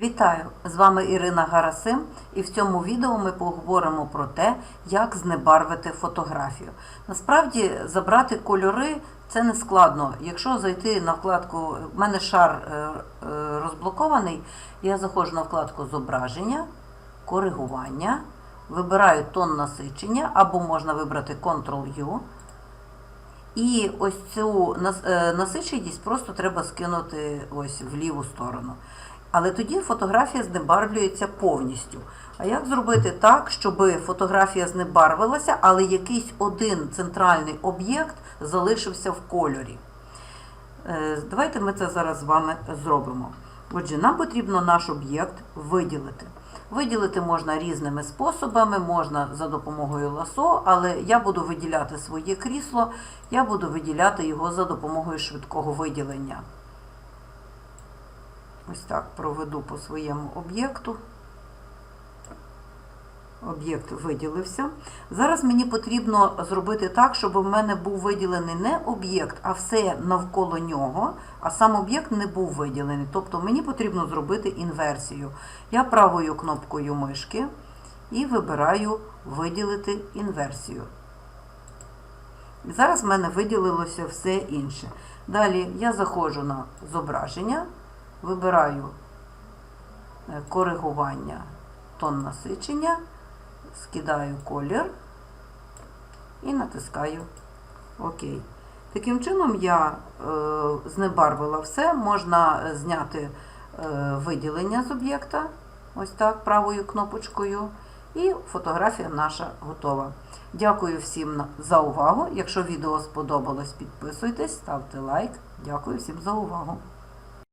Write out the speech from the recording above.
Вітаю! З вами Ірина Гарасим, і в цьому відео ми поговоримо про те, як знебарвити фотографію. Насправді, забрати кольори це не складно. Якщо зайти на вкладку, в мене шар е, е, розблокований, я заходжу на вкладку зображення, коригування, вибираю тон насичення або можна вибрати Ctrl-U. І ось цю е, насиченість просто треба скинути ось в ліву сторону. Але тоді фотографія знебарвлюється повністю. А як зробити так, щоб фотографія знебарвилася, але якийсь один центральний об'єкт залишився в кольорі? Е, Давайте ми це зараз з вами зробимо. Отже, нам потрібно наш об'єкт виділити. Виділити можна різними способами, можна за допомогою ласо, але я буду виділяти своє крісло, я буду виділяти його за допомогою швидкого виділення. Ось так проведу по своєму об'єкту. Об'єкт виділився. Зараз мені потрібно зробити так, щоб в мене був виділений не об'єкт, а все навколо нього, а сам об'єкт не був виділений. Тобто мені потрібно зробити інверсію. Я правою кнопкою мишки і вибираю виділити інверсію. І зараз в мене виділилося все інше. Далі я заходжу на зображення, вибираю е, коригування тон насичення, скидаю колір і натискаю ОК. Таким чином я е, знебарвила все, можна е, зняти виділення з об'єкта, ось так, правою кнопочкою, і фотографія наша готова. Дякую всім за увагу. Якщо відео сподобалось, підписуйтесь, ставте лайк. Дякую всім за увагу.